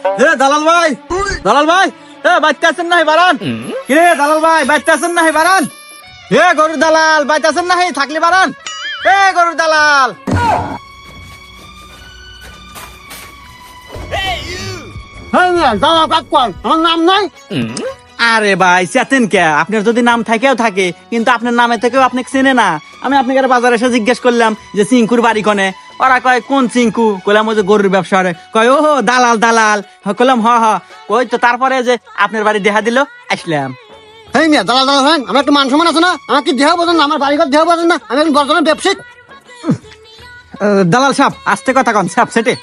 এ দালাল ভাই! দালাল ভাই! এ বাচ্চা আছেন নাহি বারান? কিরে দালাল ভাই বাচ্চা আছেন নাহি বারান? এ গরুর দালাল বাচ্চা আছেন নাহি? থাকলে বারান? এ গরুর দালাল! হ্যাঁ আমার নাম নাই? আরে ভাই চেতেন কে? আপনার যদি নাম থাকেও থাকে কিন্তু আপনার নামে থেকেও আপনি চেনে না। আমি আপনাকে বাজারে এসে জিজ্ঞেস করলাম যে চিঙ্কুর বাড়ি কনে? ওরা কয় কোন চিঙ্কু কইলাম ওই যে গরুর ব্যবসা করে কয় ও হো, দালাল দালাল। হ, কইলাম হ হ। ওই তো তারপরে যে আপনার বাড়ি দেখা দিল আসলাম। হ্যাঁ মিয়া দাদা দাদা হ্যাঁ আমার একটু মান সম্মান আছে না? আমার কি দেহ বোঝেন না? আমার বাড়িঘর দেহ বোঝেন না? আমি একজন বর্তমানে ব্যবসায়িক দালাল সাপ আস্তে কথা কন সাপ সেটে।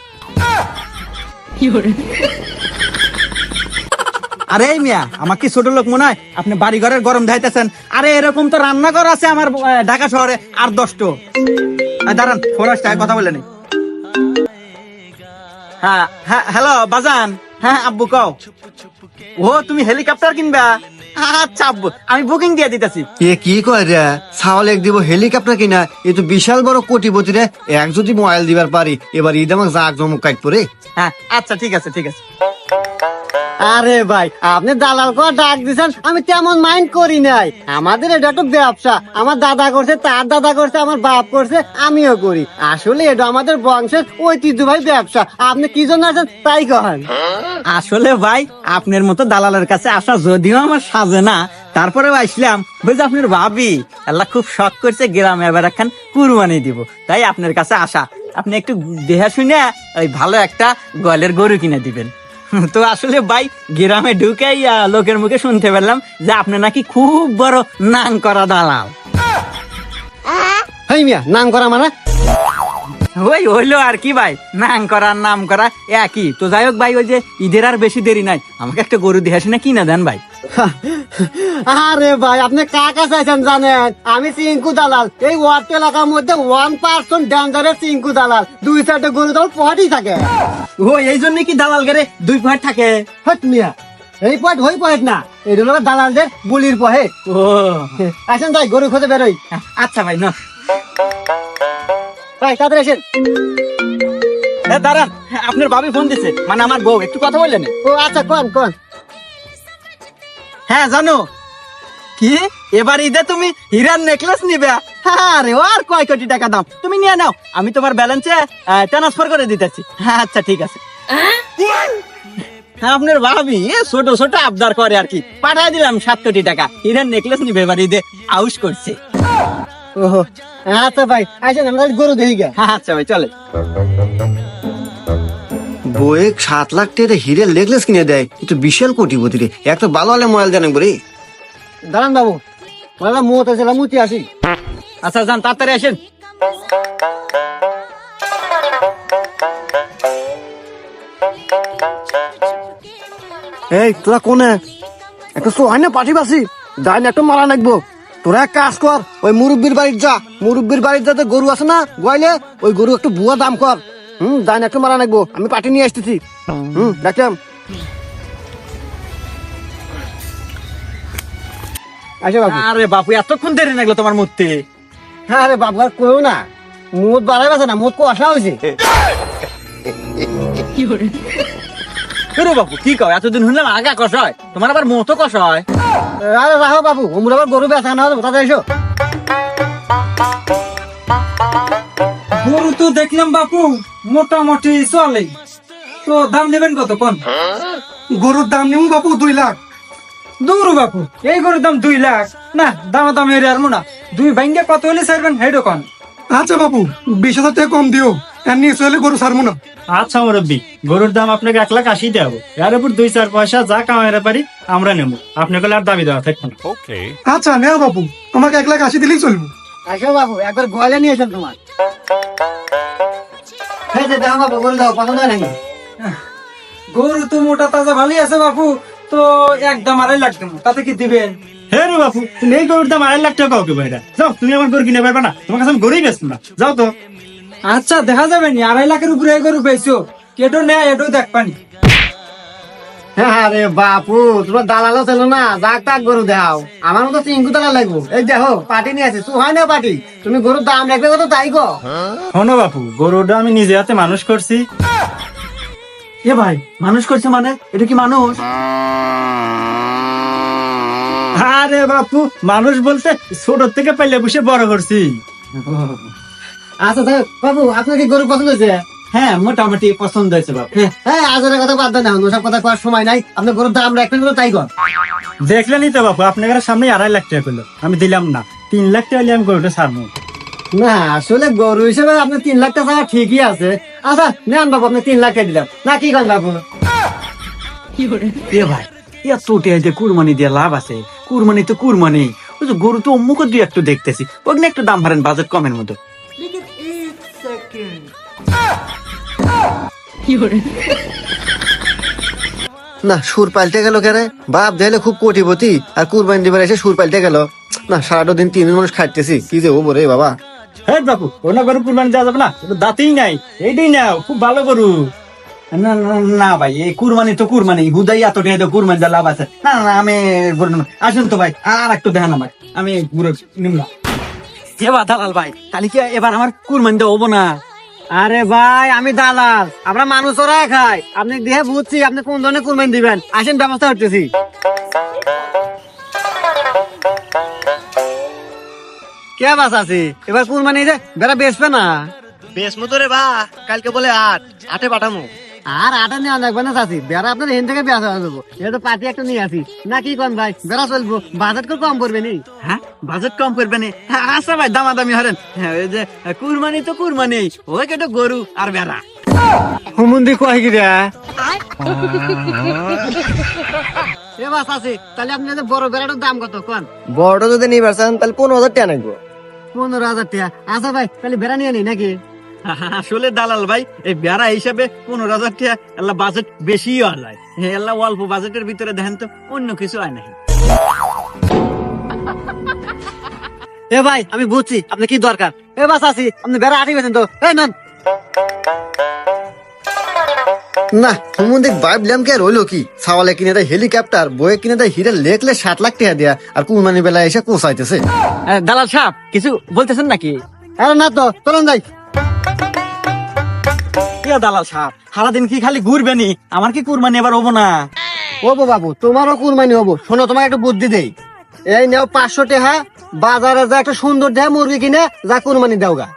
আরে এই মিয়া আমাকে ছোট লোক মনে হয়? আপনি বাড়ি ঘরের গরম ধাইতেছেন। আরে এরকম তো রান্নাঘর আছে আমার ঢাকা শহরে আর দশটো। দাঁড়ান ফোন আসছে কথা বলে নি হ্যাঁ হ্যাঁ হ্যালো বাজান। হ্যাঁ আব্বু কও। ও তুমি হেলিকপ্টার কিনবা? আচ্ছা আব্বু আমি বুকিং দিয়ে দিতেছি। এ কি কয় রে? ছাওয়াল এক দিব হেলিকপ্টার কিনা? এ তো বিশাল বড় কোটিপতি রে। এক যদি মোবাইল দিবার পারি এবার ঈদ আমাকে জাক জমক কাট পরে হ্যাঁ আচ্ছা ঠিক আছে ঠিক আছে। আরে ভাই, আপনি দালাল করে ডাক দিছেন, আমি তেমন মাইন্ড করি নাই। আমাদের এটা একটু ব্যবসা। আমার দাদা করছে, তার দাদা করছে, আমার বাপ করছে, আমিও করি। আসলে এটা আমাদের বংশের ঐতিহ্যবাহী ব্যবসা। আপনি কি জন্য আছেন তাই কহেন। আসলে ভাই, আপনার মতো দালালের কাছে আসা যদিও আমার সাজে না তারপরে আসলাম, বুঝে আপনার ভাবি। আল্লাহ খুব শখ করছে গ্রামে এবার একখান কুরবানি দিব। তাই আপনার কাছে আসা। আপনি একটু দেহা শুনে ওই ভালো একটা গলের গরু কিনে দিবেন। তো আসলে ভাই গ্রামে ঢুকেই লোকের মুখে শুনতে পেলাম যে আপনি নাকি খুব বড় নাং করা দালাল। হ্যাঁ মিয়া নাম করা মানে? ওই হইল আর কি ভাই নাম করা নাম করা একই। তো যাই হোক ভাই ওই যে ঈদের আর বেশি দেরি নাই। আমাকে একটা গরু দিয়ে আসে না কিনা দেন ভাই। আরে ভাই আপনি কাকা চাইছেন জানেন? আমি চিঙ্কু দালাল। এই ওয়ার্ড এলাকার মধ্যে ওয়ান পার্সেন্ট ডেঞ্জারের চিঙ্কু দালাল। দুই সাইডে গরু দল পটি থাকে। ও এই জন্য কি দালাল গেরে দুই পাহাড় থাকে। হট মিয়া। এই পয়েন্ট ওই পয়েন্ট না। এই হলো দালালদের বুলির পহে ও। আসেন তাই গরু খোঁজে বেরোই। আচ্ছা ভাই না। ভাই তাড়াতাড়ি আসেন। দাঁড়ান। আপনার বাবি ফোন দিছে। মানে আমার বউ একটু কথা বললেন? ও আচ্ছা কোন কোন? হ্যাঁ জানো। কি? এবার ঈদে তুমি হীরার নেকলেস নিবে। আরে আর কয় কোটি টাকা দাম? তুমি নিয়ে নাও, আমি তোমার ব্যালেন্সে ট্রান্সফার করে দিতেছি। আচ্ছা ঠিক আছে। হ্যাঁ আপনার ভাবি ছোট ছোট আবদার করে আর কি। পাঠাই দিলাম সাত কোটি টাকা। হীরার নেকলেস নিবে এবার ঈদে। আউস করছে। ওহো আচ্ছা ভাই, আসেন, আমরা গরু দেখি গা আচ্ছা ভাই চলে বইয়ে সাত লাখ টাকা হিরে লেগলেস কিনে দেয়। এ তো বিশাল কোটিপতি রে। এক তো ভালো হলে মোবাইল জানে বলে দাঁড়ান বাবু বললাম মুত আছে মুতি আসি। আচ্ছা যান তাড়াতাড়ি আসেন। এই তোরা কোনে? একটা সোহাই না পাঠি বাসি। যাই না একটু মারা লাগবো তোরা এক কাজ কর ওই মুরব্বীর বাড়ির যা। মুরব্বীর বাড়ির যাতে গরু আছে না গোয়াইলে ওই গরু একটু বুয়া দাম কর। হুম যাই না একটু মারা লাগবো। আমি পাটি নিয়ে আসতেছি। হুম দেখলাম আচ্ছা বাবু আরে বাপু এতক্ষণ দেরি লাগল তোমার মূর্তি। হ্যাঁ রে বাবু আর কেউ না। মুদ বাড়াই আছে না মুদ কষা হয়েছে রে বাপু কি কও? এতদিন শুনলাম আগা কষ হয় তোমার আবার মতো কষ হয়। আরে রাখো বাবু ওমুর আবার গরু বেচা না হবে তাতে এসো গরু তো দেখলাম বাপু। মোটামুটি চলে। তো দাম নেবেন কত কোন? গরুর দাম নিমু বাপু দুই লাখ। দূর বাপু এই গরুর দাম দুই লাখ। না দাম দাম এর আর না। দুই ভাঙ্গে কত হলে ছাড়বেন হেডো কোন? আচ্ছা বাপু বিশ হাজার টাকা কম দিও। এর নিয়ে চলে গরু ছাড়বো না। আচ্ছা মুরব্বী গরুর দাম আপনাকে এক লাখ আশি দেবো এর উপর দুই চার পয়সা যা কামাইতে পারি আমরা নেব। আপনাকে আর দাবি দেওয়া থাকব না। আচ্ছা নেও বাপু। আমাকে এক লাখ আশি দিলেই চলবো। আসো বাবু একবার গোয়ালে নিয়ে এসেন তোমার। যে গরু দাও পছন্দ হয় নাকি? গরু তো মোটা তাজা ভালোই আছে বাপু তো একদম আড়াই লাখ দেবো তাতে কি দিবেন? হে রে বাপু তুমি এই গরুর দাম আড়াই লাখ টাকা কাউকে বাইরা যাও তুমি আমার গরু কিনে পারবে না তোমার কাছে আমি গরুই বেচবো না। যাও তো। আচ্ছা দেখা যাবে নি আড়াই লাখের উপরে গরু পেয়েছ কেটো নেয় এটো দেখ পানি। আরে বাপু তোমার দালালও ছিল না। যাক তাক গরু দাও আমার মতো চিঙ্কু দালাল লাগবো। এই দেখো পাটি নিয়ে আছে হয় না পাটি? তুমি গরুর দাম রাখবে কত তাই গো শোনো বাপু গরুটা আমি নিজে হাতে মানুষ করছি। এ ভাই মানুষ করছে মানে? এটা কি মানুষ? আরে বাপু মানুষ বলতে ছোট থেকে পাইলে বসে বড় করছি। আচ্ছা বাবু আপনার কি গরু পছন্দ হয়েছে? হ্যাঁ মোটামুটি পছন্দ হয়েছে বাপ। হ্যাঁ আজরের কথা বাদ দেন ওসব কথা করার সময় নাই। আপনার গরুর দাম রাখবেন তো তাই কর। দেখলেনই তো বাপু আপনার সামনে আড়াই লাখ টাকা করল। আমি দিলাম না তিন লাখ টাকা আমি গরুটা ছাড়বো। না আসলে গরু হিসেবে আপনার তিন লাখ টাকা ঠিকই আছে। আচ্ছা নেন বাবু আপনি তিন লাখ টাকা দিলাম। না কি করেন বাবু এ ভাই এত টেহাইতে কুরবানি দিয়ে লাভ আছে। কুরবানি তো কুরবানি। ওই যে গরু তো অমুক দুই একটু দেখতেছি। ওখানে একটু দাম হারেন বাজেট কমের মতো। না সুর পাল্টে গেল কেরে? বাপ দেখলে খুব কোটিপতি। আর কুরবানি দিবার এসে সুর পাল্টে গেল। না সারাটা দিন তিন মানুষ খাইতেছি। কি যে ও বরে বাবা। হ্যাঁ বাপু ওনা গরু কুরবানি দেওয়া যাবে না? দাঁতেই নাই। এইটাই নাও খুব ভালো গরু। না ভাই এই কুরবানি তো কুরবানি। হুদাই এত টেহাইতে কুরবানি দিয়ে লাভ আছে। না না আমি। আসুন তো ভাই আর একটু দেখান আমি গরু নিম না। এবার দালাল ভাই তাহলে কি এবার আমার কুরবানি দেওয়া হব না? আরে ভাই আমি দালাল। আমরা মানুষ ওরা খাই। আপনি দেখে বুঝছি আপনি কোন ধরনের কুরবানি দিবেন? আসেন ব্যবস্থা করতেছি। কে বাস আছে? এবার কুরবানি যে বেড়া বেচবে না। বেশ মতো রে বা কালকে বলে আট। আটে পাঠামো। আর আটা নেওয়া লাগবে না চাষি বেড়া আপনার এখান থেকে বেচা হয়ে যাব। এটা তো পার্টি একটা নিয়ে আসি। না কি কন ভাই? বেড়া চলবো। বাজেট করে কম করবে নি? হ্যাঁ? বাজেট কম করবে না। হ্যাঁ, আচ্ছা ভাই দামাদামি হরেন হ্যাঁ ওই যে কুরবানি তো কুরবানি। ওই কেটে গরু আর বেড়া। হুমুন্দি কয় কি রে? এ বাস আছে তাহলে আপনি বড় বেড়াটার দাম কত কোন? বড় যদি নিবার চান তাহলে পনেরো হাজার টাকা পনেরো হাজার টাকা। আচ্ছা ভাই তাহলে বেড়া নিয়ে নি নাকি? আসলে দালাল ভাই এই বেড়া হিসাবে পনেরো হাজার টাকা বাজেট বেশি হয়। আল্লাহ অল্প বাজেটের ভিতরে দেখেন তো অন্য কিছু হয় নাই এ ভাই আমি বুঝছি আপনি কি দরকার? এ বাস আছি আপনি বেড়া আটি বেছেন তো। এই নন। না ভাবলাম কে রইল কি? সাওয়ালে কিনে দেয় হেলিকপ্টার বয়ে কিনে দেয় হিরে লেখলে সাত লাখ টাকা দেয়া আর কুরবানি বেলা এসে কোসাইতেছে দালাল সাহেব কিছু বলতেছেন নাকি? আরে না তো চলুন যাই। দালাল সাহেব সারাদিন কি খালি ঘুরবেনি? আমার কি কুরবানি এবার হব না? ও বাবু তোমারও কুরবানি হব। শোনো তোমাকে একটু বুদ্ধি দেই। এই নেও পাঁচশো টাকা বাজারে যা একটা সুন্দর দেয় মুরগি কিনে যা কুরবানি দাও গা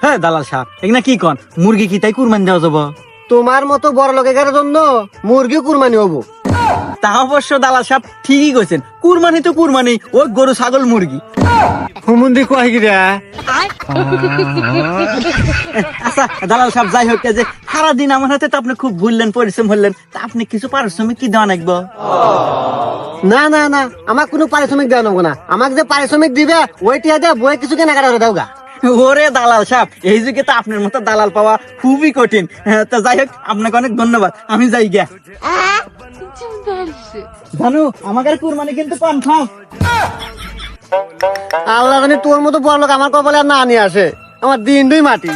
হ্যাঁ দালাল সাহেব এখানে কি কন? মুরগি কি তাই কুরবানি দেওয়া যাব? তোমার মতো বড় লোকের জন্য মুরগি কুরবানি হব। তা অবশ্য দালাল সাহেব ঠিকই কইছেন। কুরবানি তো কুরবানি ওই গরু ছাগল মুরগি। হুমুন্দি কয় আচ্ছা দালাল সাহেব যাই হোক যে আমার হাতে তো আপনি খুব ভুললেন পরিশ্রম হলেন তা আপনি কিছু পারিশ্রমিক কি দেওয়া নাকবো? না না না আমার কোনো পারিশ্রমিক দেওয়া নেব না। আমাকে যে পারিশ্রমিক দিবে ওইটিয়া দিয়ে বই কিছু কেনাকাটা দাও গা ওরে দালাল সাহেব এই যুগে তো আপনার মতো দালাল পাওয়া খুবই কঠিন। হ্যাঁ, তো যাই হোক আপনাকে অনেক ধন্যবাদ। আমি যাই গিয়া। জানো আমাদের কুরবানি কিন্তু কনফার্ম আল্লাহ জানি তোর মতো বড় লোক আমার কপালে আর না নিয়ে আসে। আমার দিন দুই মাটি।